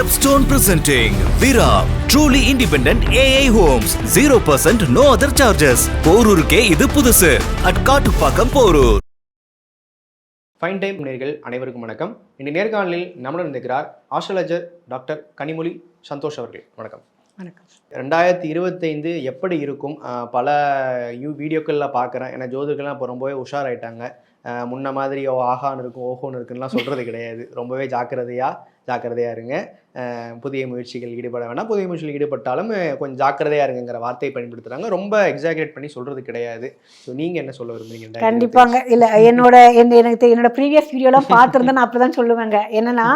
Stepstone presenting Vira truly independent AI homes. 0% no other charges. போரூருக்கே இது புதுசு. at Kattupakkam Porur. Fine time நேர்கள் அனைவருக்கும் வணக்கம். இன்று நேர்காணலில் நம்முடன் இருக்கிறார் ஆஸ்ட்ராலஜர் டாக்டர் கனிமொழி சந்தோஷ் அவர்கள். வணக்கம். வணக்கம். ரெண்டாயிரத்தி இருபத்தைந்து எப்படி இருக்கும்? பல யூ வீடியோக்களில் பார்க்குறேன் ஏன்னா ஜோதிடர்கள்லாம் இப்போ ரொம்பவே உஷாராயிட்டாங்க. முன்ன மாதிரி ஓ ஆகான்னு இருக்கும் ஓஹோன்னு இருக்குன்னுலாம் சொல்கிறது கிடையாது. ரொம்பவே ஜாக்கிரதையாக ஜாக்கிரதையாக இருங்க. புதிய முயற்சிகள் ஈடுபட வேணாம். புதிய முயற்சிகள் ஈடுபட்டாலும் கொஞ்சம் ஜாக்கிரதையாக இருங்கிற வார்த்தையை பயன்படுத்துகிறாங்க ரொம்ப எக்ஸாகரேட் பண்ணி சொல்கிறது கிடையாது. ஸோ நீங்கள் என்ன சொல்ல விரும்புறீங்க கண்டிப்பாங்க. இல்ல என்னோட என்ன- எனக்கு என்னோட ப்ரீவியஸ் வீடியோலாம் பார்த்துருந்தா நான் அப்படிதான் சொல்லுவேங்க. என்னன்னா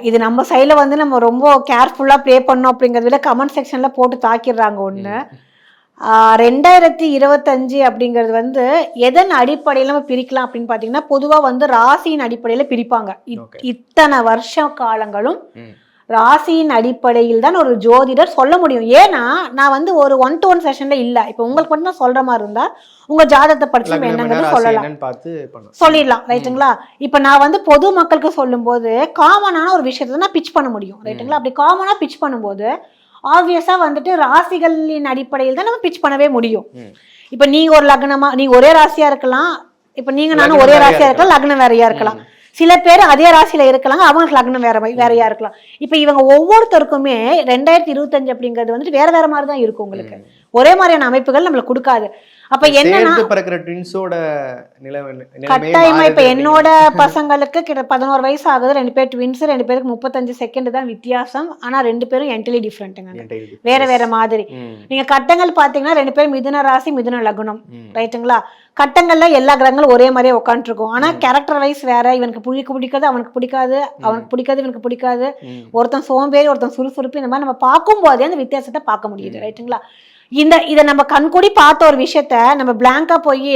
இது நம்ம சைடில் வந்து நம்ம ரொம்ப கேர்ஃபுல்லாக ப்ளே பண்ணோம் அப்படிங்கிறத விட கமெண்ட் செக்ஷனில் போட்டு தாக்கிடுறாங்க ஒன்று ரெண்டாயிரத்தி இருபத்தஞ்சு அப்படிங்கிறது வந்து எதன் அடிப்படையில் நம்ம பிரிக்கலாம் அப்படின்னு பார்த்தீங்கன்னா பொதுவாக வந்து ராசியின் அடிப்படையில் பிரிப்பாங்க. இத்தனை வருஷ காலங்களும். ராசியின் அடிப்படையில் தான் ஒரு ஜோதிடர் சொல்ல முடியும். ஏன்னா நான் வந்து ஒரு ஒன் டு ஒன் செஷன்ல இல்ல. இப்போ உங்களுக்கு மட்டும் தான் சொல்ற மாதிரி இருந்தா உங்க ஜாதகத்தை படிச்சு என்னங்கிறது சொல்லலாம். சொல்லிடலாம் ரைட்டுங்களா? இப்போ நான் வந்து பொது மக்களுக்கு சொல்லும்போது காமனான ஒரு விஷயத்தை நான் பிச் பண்ண முடியும் ரைட்டுங்களா? அப்படி காமனா பிச் பண்ணும்போது ஆப்வியஸா வந்துட்டு ராசிகளின் அடிப்படையில் தான் நம்ம பிச் பண்ணவே முடியும். இப்போ நீங்க ஒரு லக்னமா நீங்க ஒரே ராசியா இருக்கலாம். இப்போ நீங்க நானும் ஒரே ராசியா இருக்கலாம் லக்னம் வேறையா இருக்கலாம். சில பேர் அதே ராசியில இருக்கலாங்க அவங்களுக்கு லக்னம் வேற வேறையா இருக்கலாம். இப்போ இவங்க ஒவ்வொருத்தருக்குமே ரெண்டாயிரத்தி இருபத்தஞ்சு அப்படிங்கிறது வந்துட்டு வேற வேற மாதிரி தான் இருக்கும் உங்களுக்கு. ஒரே மாதிரியான அமைப்புகள் நம்மளுக்கு கொடுக்காது. அப்ப என்னன்னா கட்டாயமா இப்ப என்னோட பசங்களுக்கு கிட்ட பதினோரு வயசு ஆகுது ரெண்டு பேர் ட்வின்ஸ் ரெண்டு பேருக்கு முப்பத்தஞ்சு செகண்ட் தான் வித்தியாசம். ஆனா ரெண்டு பேரும் என்டலி டிஃப்ரெண்ட்டுங்க. வேற வேற மாதிரி. நீங்க கட்டங்கள் பாத்தீங்கன்னா ரெண்டு பேரும் மிதுன ராசி மிதுன லக்னம். ரைட்டுங்களா கட்டங்கள்ல எல்லா கிரகங்களும் ஒரே மாதிரியே உட்காந்துருக்கும் ஆனா கேரக்டர் வைஸ் வேற இவனுக்கு பிடிக்க பிடிக்காது அவனுக்கு பிடிக்காது அவனுக்கு பிடிக்காது இவனுக்கு பிடிக்காது. ஒருத்தன் சோம்பேறி ஒருத்தன் சுறுசுறுப்பு இந்த மாதிரி நம்ம பார்க்கும்போதே அந்த வித்தியாசத்தை பார்க்க முடியுது ரைட்டுங்களா? இந்த இதை நம்ம கண்கூடி பார்த்த ஒரு விஷயத்த நம்ம பிளாங்கா போய்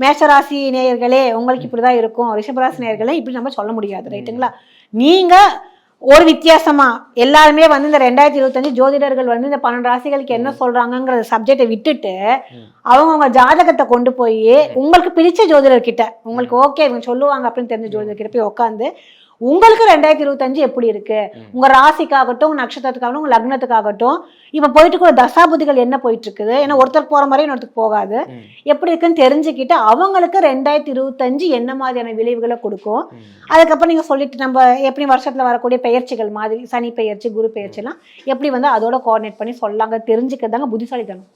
மேஷராசி நேயர்களே உங்களுக்கு இப்படிதான் இருக்கும் ரிஷபராசி நேயர்களே இப்படி நம்ம சொல்ல முடியாது ரைட்டுங்களா? நீங்க ஒரு வித்தியாசமா எல்லாருமே வந்து இந்த ரெண்டாயிரத்தி இருபத்தஞ்சு ஜோதிடர்கள் வந்து இந்த பன்னெண்டு ராசிகளுக்கு என்ன சொல்றாங்கங்கிற சப்ஜெக்டை விட்டுட்டு அவங்கவுங்க ஜாதகத்தை கொண்டு போய் உங்களுக்கு பிடிச்ச ஜோதிடர் கிட்ட உங்களுக்கு ஓகே இவங்க சொல்லுவாங்க அப்படின்னு தெரிஞ்ச ஜோதிடர் கிட்ட போய் உட்காந்து உங்களுக்கு ரெண்டாயிரத்தி இருபத்தஞ்சு எப்படி இருக்கு? உங்க ராசிக்காகட்டும் உங்க நட்சத்திரத்துக்காகட்டும் உங்க லக்னத்துக்காகட்டும் இப்ப போயிட்டு இருக்கிற தசாபுதிகள் என்ன போயிட்டு இருக்குது ஏன்னா ஒருத்தர் போற மாதிரி இன்னொருத்தருக்கு போகாது. எப்படி இருக்குன்னு தெரிஞ்சுக்கிட்டு அவங்களுக்கு ரெண்டாயிரத்தி இருபத்தஞ்சு என்ன மாதிரியான விளைவுகளை கொடுக்கும்? அதுக்கப்புறம் நீங்க சொல்லிட்டு நம்ம எப்படி வருஷத்துல வரக்கூடிய பெயர்ச்சிகள் மாதிரி சனி பெயர்ச்சி குரு பெயர்ச்சி எல்லாம் எப்படி வந்து அதோட கோஆர்டினேட் பண்ணி சொல்லாங்க தெரிஞ்சுக்கிறதாங்க புத்திசாலித்தனம்.